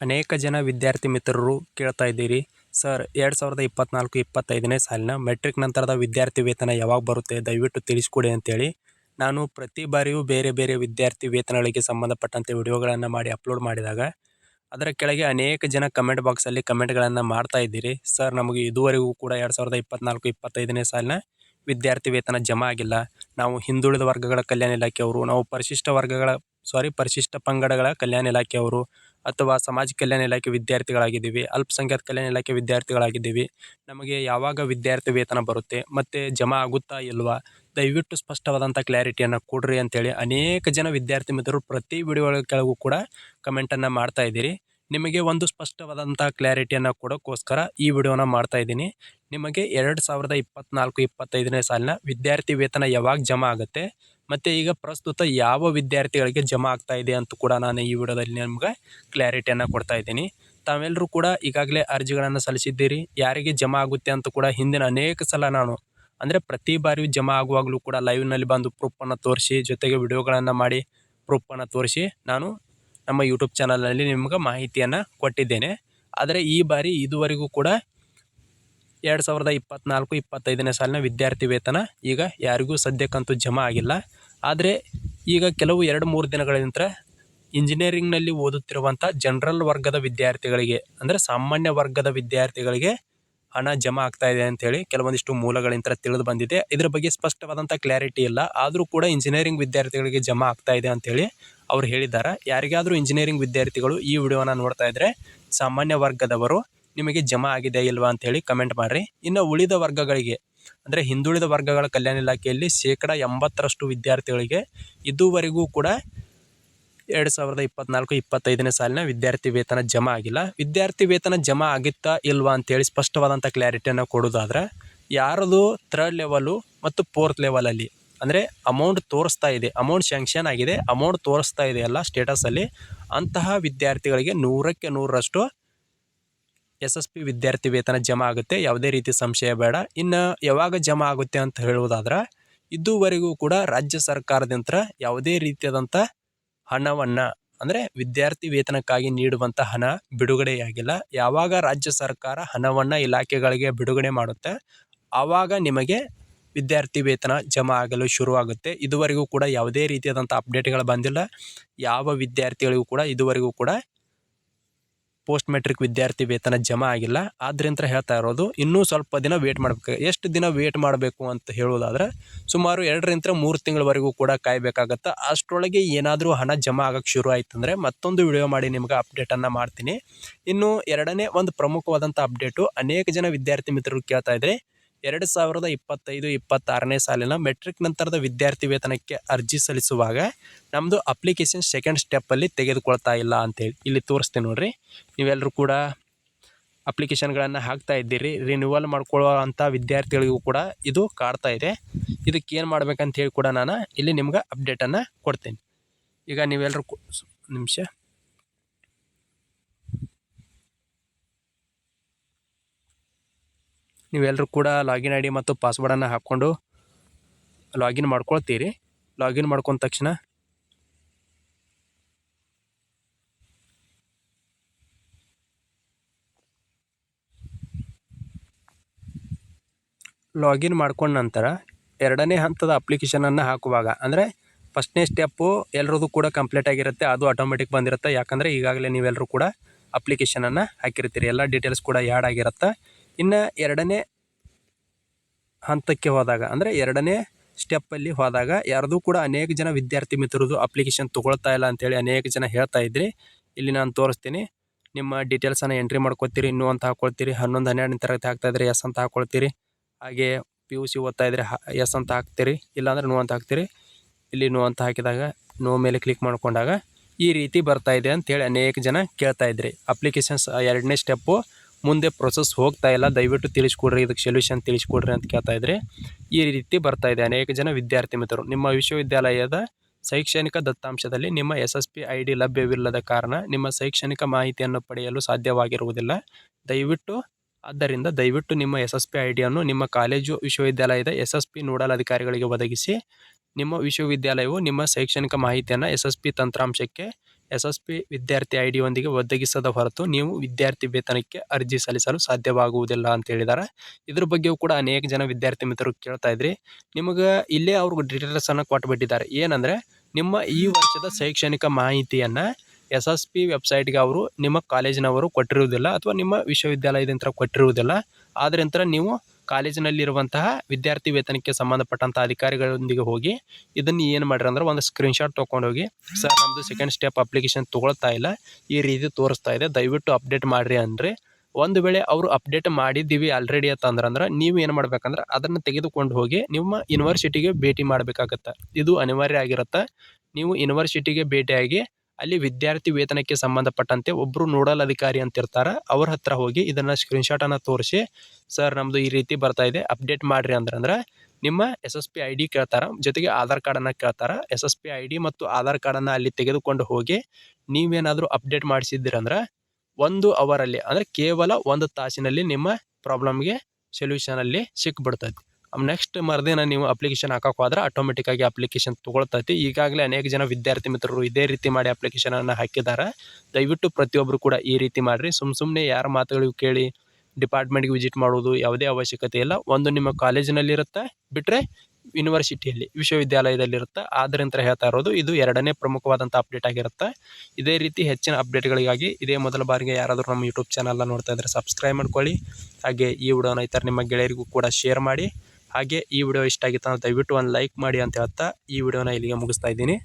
ಅನೇಕ ಜನ ವಿದ್ಯಾರ್ಥಿ ಮಿತ್ರರು ಕೇಳ್ತಾ ಇದ್ದೀರಿ. ಸರ್, ಎರಡು ಸಾವಿರದ ಇಪ್ಪತ್ನಾಲ್ಕು ಇಪ್ಪತ್ತೈದನೇ ಸಾಲಿನ ಮೆಟ್ರಿಕ್ ನಂತರದ ವಿದ್ಯಾರ್ಥಿ ವೇತನ ಯಾವಾಗ ಬರುತ್ತೆ? ದಯವಿಟ್ಟು ತಿಳಿಸ್ಕೊಡಿ ಅಂತೇಳಿ. ನಾನು ಪ್ರತಿ ಬಾರಿಯೂ ಬೇರೆ ಬೇರೆ ವಿದ್ಯಾರ್ಥಿ ವೇತನಗಳಿಗೆ ಸಂಬಂಧಪಟ್ಟಂತೆ ವಿಡಿಯೋಗಳನ್ನು ಮಾಡಿ ಅಪ್ಲೋಡ್ ಮಾಡಿದಾಗ, ಅದರ ಕೆಳಗೆ ಅನೇಕ ಜನ ಕಮೆಂಟ್ ಬಾಕ್ಸಲ್ಲಿ ಕಮೆಂಟ್ಗಳನ್ನು ಮಾಡ್ತಾ ಇದ್ದೀರಿ. ಸರ್, ನಮಗೆ ಇದುವರೆಗೂ ಕೂಡ ಎರಡು ಸಾವಿರದ ಇಪ್ಪತ್ನಾಲ್ಕು ಇಪ್ಪತ್ತೈದನೇ ಸಾಲಿನ ವಿದ್ಯಾರ್ಥಿ ವೇತನ ಜಮಾ ಆಗಿಲ್ಲ. ನಾವು ಹಿಂದುಳಿದ ವರ್ಗಗಳ ಕಲ್ಯಾಣ ಇಲಾಖೆಯವರು, ನಾವು ಪರಿಶಿಷ್ಟ ವರ್ಗಗಳ ಸಾರಿ ಪರಿಶಿಷ್ಟ ಪಂಗಡಗಳ ಕಲ್ಯಾಣ ಇಲಾಖೆಯವರು ಅಥವಾ ಸಮಾಜ ಕಲ್ಯಾಣ ಇಲಾಖೆ ವಿದ್ಯಾರ್ಥಿಗಳಾಗಿದ್ದೀವಿ, ಅಲ್ಪಸಂಖ್ಯಾತ ಕಲ್ಯಾಣ ಇಲಾಖೆ ವಿದ್ಯಾರ್ಥಿಗಳಾಗಿದ್ದೀವಿ, ನಮಗೆ ಯಾವಾಗ ವಿದ್ಯಾರ್ಥಿ ವೇತನ ಬರುತ್ತೆ, ಮತ್ತು ಜಮಾ ಆಗುತ್ತಾ ಇಲ್ವಾ? ದಯವಿಟ್ಟು ಸ್ಪಷ್ಟವಾದಂಥ ಕ್ಲಾರಿಟಿಯನ್ನು ಕೊಡ್ರಿ ಅಂತೇಳಿ ಅನೇಕ ಜನ ವಿದ್ಯಾರ್ಥಿ ಮಿತ್ರರು ಪ್ರತಿ ವಿಡಿಯೋಗಳ ಕೆಳಗೂ ಕೂಡ ಕಮೆಂಟನ್ನು ಮಾಡ್ತಾ ಇದ್ದೀರಿ. ನಿಮಗೆ ಒಂದು ಸ್ಪಷ್ಟವಾದಂಥ ಕ್ಲಾರಿಟಿಯನ್ನು ಕೊಡೋಕ್ಕೋಸ್ಕರ ಈ ವಿಡಿಯೋನ ಮಾಡ್ತಾ ಇದ್ದೀನಿ. ನಿಮಗೆ ಎರಡು ಸಾವಿರದ ಇಪ್ಪತ್ನಾಲ್ಕು ಇಪ್ಪತ್ತೈದನೇ ಸಾಲಿನ ವಿದ್ಯಾರ್ಥಿ ವೇತನ ಯಾವಾಗ ಜಮಾ ಆಗುತ್ತೆ ಮತ್ತು ಈಗ ಪ್ರಸ್ತುತ ಯಾವ ವಿದ್ಯಾರ್ಥಿಗಳಿಗೆ ಜಮಾ ಆಗ್ತಾ ಇದೆ ಅಂತ ಕೂಡ ನಾನು ಈ ವಿಡಿಯೋದಲ್ಲಿ ನಿಮ್ಗೆ ಕ್ಲಾರಿಟಿಯನ್ನು ಕೊಡ್ತಾ ಇದ್ದೀನಿ. ತಾವೆಲ್ಲರೂ ಕೂಡ ಈಗಾಗಲೇ ಅರ್ಜಿಗಳನ್ನು ಸಲ್ಲಿಸಿದ್ದೀರಿ. ಯಾರಿಗೆ ಜಮಾ ಆಗುತ್ತೆ ಅಂತ ಕೂಡ ಹಿಂದಿನ ಅನೇಕ ಸಲ ನಾನು, ಅಂದರೆ ಪ್ರತಿ ಬಾರಿಯೂ ಜಮಾ ಆಗುವಾಗಲೂ ಕೂಡ ಲೈವ್ನಲ್ಲಿ ಬಂದು ಪ್ರೂಫನ್ನು ತೋರಿಸಿ, ಜೊತೆಗೆ ವಿಡಿಯೋಗಳನ್ನು ಮಾಡಿ ಪ್ರೂಫನ್ನು ತೋರಿಸಿ ನಾನು ನಮ್ಮ ಯೂಟ್ಯೂಬ್ ಚಾನಲ್ನಲ್ಲಿ ನಿಮ್ಗೆ ಮಾಹಿತಿಯನ್ನು ಕೊಟ್ಟಿದ್ದೇನೆ. ಆದರೆ ಈ ಬಾರಿ ಇದುವರೆಗೂ ಕೂಡ ಎರಡು ಸಾವಿರದ ಇಪ್ಪತ್ನಾಲ್ಕು, ಇಪ್ಪತ್ತೈದನೇ ಸಾಲಿನ ವಿದ್ಯಾರ್ಥಿ ವೇತನ ಈಗ ಯಾರಿಗೂ ಸದ್ಯಕ್ಕಂತೂ ಜಮಾ ಆಗಿಲ್ಲ. ಆದರೆ ಈಗ ಕೆಲವು ಎರಡು ಮೂರು ದಿನಗಳ ನಂತರ ಇಂಜಿನಿಯರಿಂಗ್ನಲ್ಲಿ ಓದುತ್ತಿರುವಂಥ ಜನರಲ್ ವರ್ಗದ ವಿದ್ಯಾರ್ಥಿಗಳಿಗೆ, ಅಂದರೆ ಸಾಮಾನ್ಯ ವರ್ಗದ ವಿದ್ಯಾರ್ಥಿಗಳಿಗೆ ಹಣ ಜಮಾ ಆಗ್ತಾ ಇದೆ ಅಂಥೇಳಿ ಕೆಲವೊಂದಿಷ್ಟು ಮೂಲಗಳಿಂದ ತಿಳಿದು ಬಂದಿದೆ. ಇದರ ಬಗ್ಗೆ ಸ್ಪಷ್ಟವಾದಂಥ ಕ್ಲಾರಿಟಿ ಇಲ್ಲ. ಆದರೂ ಕೂಡ ಇಂಜಿನಿಯರಿಂಗ್ ವಿದ್ಯಾರ್ಥಿಗಳಿಗೆ ಜಮಾ ಆಗ್ತಾ ಇದೆ ಅಂಥೇಳಿ ಅವ್ರು ಹೇಳಿದ್ದಾರೆ. ಯಾರಿಗಾದರೂ ಇಂಜಿನಿಯರಿಂಗ್ ವಿದ್ಯಾರ್ಥಿಗಳು ಈ ವಿಡಿಯೋನ ನೋಡ್ತಾ ಇದ್ದರೆ ಸಾಮಾನ್ಯ ವರ್ಗದವರು ನಿಮಗೆ ಜಮಾ ಆಗಿದೆ ಇಲ್ವಾ ಅಂತೇಳಿ ಕಮೆಂಟ್ ಮಾಡಿರಿ. ಇನ್ನು ಉಳಿದ ವರ್ಗಗಳಿಗೆ ಅಂದರೆ ಹಿಂದುಳಿದ ವರ್ಗಗಳ ಕಲ್ಯಾಣ ಇಲಾಖೆಯಲ್ಲಿ ಶೇಕಡ ಎಂಬತ್ತರಷ್ಟು ವಿದ್ಯಾರ್ಥಿಗಳಿಗೆ ಇದುವರೆಗೂ ಕೂಡ ಎರಡು ಸಾವಿರದ ಇಪ್ಪತ್ನಾಲ್ಕು, ಇಪ್ಪತ್ತೈದನೇ ಸಾಲಿನ ವಿದ್ಯಾರ್ಥಿ ವೇತನ ಜಮಾ ಆಗಿಲ್ಲ. ವಿದ್ಯಾರ್ಥಿ ವೇತನ ಜಮಾ ಆಗಿತ್ತಾ ಇಲ್ವಾ ಅಂತೇಳಿ ಸ್ಪಷ್ಟವಾದಂಥ ಕ್ಲಾರಿಟಿಯನ್ನು ಕೊಡೋದಾದ್ರೆ ಯಾರದು ಥರ್ಡ್ ಲೆವೆಲು ಮತ್ತು ಫೋರ್ತ್ ಲೆವೆಲಲ್ಲಿ ಅಂದರೆ ಅಮೌಂಟ್ ತೋರಿಸ್ತಾ ಇದೆ ಅಮೌಂಟ್ ಶ್ಯಾಂಕ್ಷನ್ ಆಗಿದೆ ಅಮೌಂಟ್ ತೋರಿಸ್ತಾ ಇದೆ ಅಲ್ಲ ಸ್ಟೇಟಸಲ್ಲಿ ಅಂತಹ ವಿದ್ಯಾರ್ಥಿಗಳಿಗೆ ನೂರಕ್ಕೆ ನೂರರಷ್ಟು ಎಸ್ ಎಸ್ ಪಿ ವಿದ್ಯಾರ್ಥಿ ವೇತನ ಜಮಾ ಆಗುತ್ತೆ, ಯಾವುದೇ ರೀತಿ ಸಂಶಯ ಬೇಡ. ಇನ್ನು ಯಾವಾಗ ಜಮಾ ಆಗುತ್ತೆ ಅಂತ ಹೇಳುವುದಾದ್ರೆ, ಇದುವರೆಗೂ ಕೂಡ ರಾಜ್ಯ ಸರ್ಕಾರದಿಂದ ಯಾವುದೇ ರೀತಿಯಾದಂಥ ಹಣವನ್ನು, ಅಂದರೆ ವಿದ್ಯಾರ್ಥಿ ವೇತನಕ್ಕಾಗಿ ನೀಡುವಂಥ ಹಣ ಬಿಡುಗಡೆಯಾಗಿಲ್ಲ. ಯಾವಾಗ ರಾಜ್ಯ ಸರ್ಕಾರ ಹಣವನ್ನು ಇಲಾಖೆಗಳಿಗೆ ಬಿಡುಗಡೆ ಮಾಡುತ್ತೆ, ಆವಾಗ ನಿಮಗೆ ವಿದ್ಯಾರ್ಥಿ ವೇತನ ಜಮಾ ಆಗಲು ಶುರುವಾಗುತ್ತೆ. ಇದುವರೆಗೂ ಕೂಡ ಯಾವುದೇ ರೀತಿಯಾದಂಥ ಅಪ್ಡೇಟ್ಗಳು ಬಂದಿಲ್ಲ. ಯಾವ ವಿದ್ಯಾರ್ಥಿಗಳಿಗೂ ಕೂಡ ಇದುವರೆಗೂ ಕೂಡ ಪೋಸ್ಟ್ ಮೆಟ್ರಿಕ್ ವಿದ್ಯಾರ್ಥಿ ವೇತನ ಜಮಾ ಆಗಿಲ್ಲ. ಆದ್ರಿಂದ ಹೇಳ್ತಾ ಇರೋದು, ಇನ್ನೂ ಸ್ವಲ್ಪ ದಿನ ವೇಟ್ ಮಾಡಬೇಕು. ಎಷ್ಟು ದಿನ ವೇಟ್ ಮಾಡಬೇಕು ಅಂತ ಹೇಳೋದಾದ್ರೆ ಸುಮಾರು ಎರಡರಿಂದ ಮೂರು ತಿಂಗಳವರೆಗೂ ಕೂಡ ಕಾಯಬೇಕಾಗತ್ತೆ, ಅಷ್ಟರೊಳಗೆ ಏನಾದರೂ ಹಣ ಜಮಾ ಆಗೋಕ್ಕೆ ಶುರು ಆಯ್ತು ಅಂದರೆ ಮತ್ತೊಂದು ವಿಡಿಯೋ ಮಾಡಿ ನಿಮ್ಗೆ ಅಪ್ಡೇಟನ್ನು ಮಾಡ್ತೀನಿ. ಇನ್ನು ಎರಡನೇ ಒಂದು ಪ್ರಮುಖವಾದಂಥ ಅಪ್ಡೇಟು ಅನೇಕ ಜನ ವಿದ್ಯಾರ್ಥಿ ಮಿತ್ರರು ಕೇಳ್ತಾ ಇದ್ರೆ ಎರಡು ಸಾವಿರದ ಇಪ್ಪತ್ತೈದು, ಇಪ್ಪತ್ತಾರನೇ ಸಾಲಿನ ಮೆಟ್ರಿಕ್ ನಂತರದ ವಿದ್ಯಾರ್ಥಿ ವೇತನಕ್ಕೆ ಅರ್ಜಿ ಸಲ್ಲಿಸುವಾಗ ನಮ್ಮದು ಅಪ್ಲಿಕೇಶನ್ ಸೆಕೆಂಡ್ ಸ್ಟೆಪ್ಪಲ್ಲಿ ತೆಗೆದುಕೊಳ್ತಾ ಇಲ್ಲ ಅಂತೇಳಿ ಇಲ್ಲಿ ತೋರಿಸ್ತೀನಿ ನೋಡಿರಿ. ನೀವೆಲ್ಲರೂ ಕೂಡ ಅಪ್ಲಿಕೇಶನ್ಗಳನ್ನು ಹಾಕ್ತಾ ಇದ್ದೀರಿ ರಿನ್ಯೂವಲ್ ಮಾಡ್ಕೊಳ್ಳೋ ಅಂಥ ವಿದ್ಯಾರ್ಥಿಗಳಿಗೂ ಕೂಡ ಇದು ಕಾಡ್ತಾ ಇದೆ. ಇದಕ್ಕೆ ಏನು ಮಾಡ್ಬೇಕಂತ ಹೇಳಿ ಕೂಡ ನಾನು ಇಲ್ಲಿ ನಿಮ್ಗೆ ಅಪ್ಡೇಟನ್ನು ಕೊಡ್ತೀನಿ. ಈಗ ನೀವೆಲ್ಲರೂ ನಿಮಿಷ. ನೀವೆಲ್ಲರೂ ಕೂಡ ಲಾಗಿನ್ ಐ ಡಿ ಮತ್ತು ಪಾಸ್ವರ್ಡನ್ನು ಹಾಕ್ಕೊಂಡು ಲಾಗಿನ್ ಮಾಡ್ಕೊಳ್ತೀರಿ. ಲಾಗಿನ್ ಮಾಡ್ಕೊಂಡ ತಕ್ಷಣ ಲಾಗಿನ್ ಮಾಡ್ಕೊಂಡ ನಂತರ ಎರಡನೇ ಹಂತದ ಅಪ್ಲಿಕೇಶನನ್ನು ಹಾಕುವಾಗ, ಅಂದರೆ ಫಸ್ಟ್ನೇ ಸ್ಟೆಪ್ಪು ಎಲ್ಲರದು ಕೂಡ ಕಂಪ್ಲೀಟ್ ಆಗಿರುತ್ತೆ, ಅದು ಆಟೋಮೆಟಿಕ್ ಬಂದಿರುತ್ತೆ. ಯಾಕಂದರೆ ಈಗಾಗಲೇ ನೀವೆಲ್ಲರೂ ಕೂಡ ಅಪ್ಲಿಕೇಶನನ್ನು ಹಾಕಿರ್ತೀರಿ. ಎಲ್ಲ ಡೀಟೇಲ್ಸ್ ಕೂಡ ಯಾಡ್ ಆಗಿರುತ್ತೆ. ಇನ್ನು ಎರಡನೇ ಹಂತಕ್ಕೆ ಹೋದಾಗ, ಅಂದರೆ ಎರಡನೇ ಸ್ಟೆಪ್ಪಲ್ಲಿ ಹೋದಾಗ ಯಾರ್ದು ಕೂಡ ಅನೇಕ ಜನ ವಿದ್ಯಾರ್ಥಿ ಮಿತ್ರರದು ಅಪ್ಲಿಕೇಶನ್ ತೊಗೊಳ್ತಾ ಇಲ್ಲ ಅಂತೇಳಿ ಅನೇಕ ಜನ ಹೇಳ್ತಾ ಇದ್ರಿ. ಇಲ್ಲಿ ನಾನು ತೋರಿಸ್ತೀನಿ. ನಿಮ್ಮ ಡೀಟೇಲ್ಸನ್ನು ಎಂಟ್ರಿ ಮಾಡ್ಕೊತೀರಿ ಇನ್ನೂ ಅಂತ ಹಾಕ್ಕೊಳ್ತೀರಿ ಹನ್ನೊಂದು, ಹನ್ನೆರಡನೇ ತರಗತಿ ಹಾಕ್ತಾ ಇದ್ರೆ ಎಸ್ ಅಂತ ಹಾಕ್ಕೊಳ್ತೀರಿ ಹಾಗೆ ಪಿ ಯು ಸಿ ಓದ್ತಾ ಇದ್ರೆ ಎಸ್ ಅಂತ ಹಾಕ್ತೀರಿ, ಇಲ್ಲಾಂದ್ರೆ ನೋ ಅಂತ ಹಾಕ್ತೀರಿ. ಇಲ್ಲಿ ನೋ ಅಂತ ಹಾಕಿದಾಗ, ನೋ ಮೇಲೆ ಕ್ಲಿಕ್ ಮಾಡಿಕೊಂಡಾಗ ಈ ರೀತಿ ಬರ್ತಾ ಇದೆ ಅಂತೇಳಿ ಅನೇಕ ಜನ ಕೇಳ್ತಾ ಇದ್ರಿ. ಅಪ್ಲಿಕೇಶನ್ಸ್ ಎರಡನೇ ಸ್ಟೆಪ್ಪು ಮುಂದೆ ಪ್ರೊಸೆಸ್ ಹೋಗ್ತಾ ಇಲ್ಲ. ದಯವಿಟ್ಟು ತಿಳಿಸ್ಕೊಡ್ರಿ, ಇದಕ್ಕೆ ಸೊಲ್ಯೂಷನ್ ತಿಳಿಸ್ಕೊಡ್ರಿ ಅಂತ ಕೇಳ್ತಾ ಇದ್ರೆ. ಈ ರೀತಿ ಬರ್ತಾ ಇದೆ ಅನೇಕ ಜನ ವಿದ್ಯಾರ್ಥಿ ಮಿತ್ರರು. ನಿಮ್ಮ ವಿಶ್ವವಿದ್ಯಾಲಯದ ಶೈಕ್ಷಣಿಕ ದತ್ತಾಂಶದಲ್ಲಿ ನಿಮ್ಮ S S P I D ಲಭ್ಯವಿಲ್ಲದ ಕಾರಣ ನಿಮ್ಮ ಶೈಕ್ಷಣಿಕ ಮಾಹಿತಿಯನ್ನು ಪಡೆಯಲು ಸಾಧ್ಯವಾಗಿರುವುದಿಲ್ಲ. ದಯವಿಟ್ಟು, ಆದ್ದರಿಂದ ದಯವಿಟ್ಟು ನಿಮ್ಮ ಎಸ್ ಎಸ್ ಪಿ ಐ ಡಿಯನ್ನು ನಿಮ್ಮ ಕಾಲೇಜು ವಿಶ್ವವಿದ್ಯಾಲಯದ ಎಸ್ ಎಸ್ ಪಿ ನೋಡಲ್ ಅಧಿಕಾರಿಗಳಿಗೆ ಒದಗಿಸಿ, ನಿಮ್ಮ ವಿಶ್ವವಿದ್ಯಾಲಯವು ನಿಮ್ಮ ಶೈಕ್ಷಣಿಕ ಮಾಹಿತಿಯನ್ನು ಎಸ್ ಎಸ್ ಪಿ ತಂತ್ರಾಂಶಕ್ಕೆ ಎಸ್ ಪಿ ವಿದ್ಯಾರ್ಥಿ ಐ ಡಿಯೊಂದಿಗೆ ಒದಗಿಸದ ಹೊರತು ನೀವು ವಿದ್ಯಾರ್ಥಿ ವೇತನಕ್ಕೆ ಅರ್ಜಿ ಸಲ್ಲಿಸಲು ಸಾಧ್ಯವಾಗುವುದಿಲ್ಲ ಅಂತ ಹೇಳಿದ್ದಾರೆ. ಇದ್ರ ಬಗ್ಗೆಯೂ ಕೂಡ ಅನೇಕ ಜನ ವಿದ್ಯಾರ್ಥಿ ಮಿತ್ರರು ಕೇಳ್ತಾ ಇದ್ರಿ. ನಿಮಗೆ ಇಲ್ಲೇ ಅವ್ರಿಗೆ ಡೀಟೇಲ್ಸ್ ಅನ್ನು ಕೊಟ್ಟುಬಿಟ್ಟಿದ್ದಾರೆ ಏನಂದ್ರೆ ನಿಮ್ಮ ಈ ವರ್ಷದ ಶೈಕ್ಷಣಿಕ ಮಾಹಿತಿಯನ್ನ ಎಸ್ ಎಸ್ ಪಿ ವೆಬ್ಸೈಟ್ಗೆ ಅವರು ನಿಮ್ಮ ಕಾಲೇಜಿನವರು ಕೊಟ್ಟಿರುವುದಿಲ್ಲ ಅಥವಾ ನಿಮ್ಮ ವಿಶ್ವವಿದ್ಯಾಲಯದಿಂದ ಕೊಟ್ಟಿರುವುದಿಲ್ಲ. ನಂತರ ನೀವು ಕಾಲೇಜಿನಲ್ಲಿರುವಂತಹ ವಿದ್ಯಾರ್ಥಿ ವೇತನಕ್ಕೆ ಸಂಬಂಧಪಟ್ಟಂಥ ಅಧಿಕಾರಿಗಳೊಂದಿಗೆ ಹೋಗಿ ಇದನ್ನು ಏನು ಮಾಡ್ರಿ ಅಂದ್ರೆ ಒಂದು ಸ್ಕ್ರೀನ್ಶಾಟ್ ತೊಗೊಂಡೋಗಿ ಸರ್ ನಮ್ಮದು ಸೆಕೆಂಡ್ ಸ್ಟೆಪ್ ಅಪ್ಲಿಕೇಶನ್ ತೊಗೊಳ್ತಾ ಇಲ್ಲ, ಈ ರೀತಿ ತೋರಿಸ್ತಾ ಇದೆ, ದಯವಿಟ್ಟು ಅಪ್ಡೇಟ್ ಮಾಡಿರಿ ಅಂದರೆ. ಒಂದು ವೇಳೆ ಅವರು ಅಪ್ಡೇಟ್ ಮಾಡಿದ್ದೀವಿ ಆಲ್ರೆಡಿ ಅಂತ ಅಂದ್ರೆ ನೀವು ಏನು ಮಾಡ್ಬೇಕಂದ್ರೆ ಅದನ್ನು ತೆಗೆದುಕೊಂಡು ಹೋಗಿ ನಿಮ್ಮ ಯೂನಿವರ್ಸಿಟಿಗೆ ಭೇಟಿ ಮಾಡಬೇಕಾಗತ್ತೆ. ಇದು ಅನಿವಾರ್ಯ ಆಗಿರುತ್ತೆ. ನೀವು ಯೂನಿವರ್ಸಿಟಿಗೆ ಭೇಟಿಯಾಗಿ ಅಲ್ಲಿ ವಿದ್ಯಾರ್ಥಿ ವೇತನಕ್ಕೆ ಸಂಬಂಧಪಟ್ಟಂತೆ ಒಬ್ಬರು ನೋಡಲ್ ಅಧಿಕಾರಿ ಅಂತ ಇರ್ತಾರೆ ಅವ್ರ ಹತ್ರ ಹೋಗಿ ಇದನ್ನು ಸ್ಕ್ರೀನ್ಶಾಟನ್ನು ತೋರಿಸಿ, ಸರ್ ನಮ್ಮದು ಈ ರೀತಿ ಬರ್ತಾ ಇದೆ, ಅಪ್ಡೇಟ್ ಮಾಡಿರಿ ಅಂದ್ರೆ ನಿಮ್ಮ S S P I D ಕೇಳ್ತಾರೆ, ಜೊತೆಗೆ ಆಧಾರ್ ಕಾರ್ಡನ್ನು ಕೇಳ್ತಾರೆ. S S P I D ಮತ್ತು ಆಧಾರ್ ಕಾರ್ಡನ್ನು ಅಲ್ಲಿ ತೆಗೆದುಕೊಂಡು ಹೋಗಿ ನೀವೇನಾದರೂ ಅಪ್ಡೇಟ್ ಮಾಡಿಸಿದ್ದೀರಂದ್ರೆ ಒಂದು ಅವರಲ್ಲಿ, ಅಂದರೆ ಕೇವಲ ಒಂದು ತಾಸಿನಲ್ಲಿ ನಿಮ್ಮ ಪ್ರಾಬ್ಲಮ್ಗೆ ಸೊಲ್ಯೂಷನಲ್ಲಿ ಸಿಕ್ಬಿಡ್ತೈತಿ. ನೆಕ್ಸ್ಟ್ ಮರುದಿನ ನೀವು ಅಪ್ಲಿಕೇಶನ್ ಹಾಕಕ್ಕೆ ಹೋದ್ರೆ ಆಟೋಮೆಟಿಕ್ ಆಗಿ ಅಪ್ಲಿಕೇಶನ್ ತೊಗೊಳ್ತೈತಿ. ಈಗಾಗಲೇ ಅನೇಕ ಜನ ವಿದ್ಯಾರ್ಥಿ ಮಿತ್ರರು ಇದೇ ರೀತಿ ಮಾಡಿ ಅಪ್ಲಿಕೇಶನನ್ನು ಹಾಕಿದ್ದಾರೆ. ದಯವಿಟ್ಟು ಪ್ರತಿಯೊಬ್ಬರು ಕೂಡ ಈ ರೀತಿ ಮಾಡಿರಿ. ಸುಮ್ಮ ಸುಮ್ಮನೆ ಯಾರ ಮಾತುಗಳಿಗೂ ಕೇಳಿ ಡಿಪಾರ್ಟ್ಮೆಂಟ್ಗೆ ವಿಸಿಟ್ ಮಾಡೋದು ಯಾವುದೇ ಅವಶ್ಯಕತೆ ಇಲ್ಲ. ಒಂದು ನಿಮ್ಮ ಕಾಲೇಜಿನಲ್ಲಿರುತ್ತೆ ಬಿಟ್ಟರೆ ಯೂನಿವರ್ಸಿಟಿಯಲ್ಲಿ ವಿಶ್ವವಿದ್ಯಾಲಯದಲ್ಲಿರುತ್ತೆ. ಆದ್ದರಿಂದ ಹೇಳ್ತಾ ಇರೋದು, ಇದು ಎರಡನೇ ಪ್ರಮುಖವಾದಂಥ ಅಪ್ಡೇಟ್ ಆಗಿರುತ್ತೆ. ಇದೇ ರೀತಿ ಹೆಚ್ಚಿನ ಅಪ್ಡೇಟ್ಗಳಿಗಾಗಿ ಇದೇ ಮೊದಲ ಬಾರಿಗೆ ಯಾರಾದರೂ ನಮ್ಮ ಯೂಟ್ಯೂಬ್ ಚಾನಲ್ನ ನೋಡ್ತಾ ಇದ್ದರೆ ಸಬ್ಸ್ಕ್ರೈಬ್ ಮಾಡ್ಕೊಳ್ಳಿ. ಹಾಗೆ ಈ ವಿಡಿಯೋನ ಇತರ ನಿಮ್ಮ ಗೆಳೆಯರಿಗೂ ಕೂಡ ಶೇರ್ ಮಾಡಿ. ಹಾಗೆ ಈ ವಿಡಿಯೋ ಇಷ್ಟ ಆಗಿತ್ತು ಅಂದ್ರೆ ದಯವಿಟ್ಟು ಒಂದು ಲೈಕ್ ಮಾಡಿ ಅಂತ ಹೇಳ್ತಾ ಈ ವಿಡಿಯೋನ ಇಲ್ಲಿಗೆ ಮುಗಿಸ್ತಾ ಇದ್ದೀನಿ.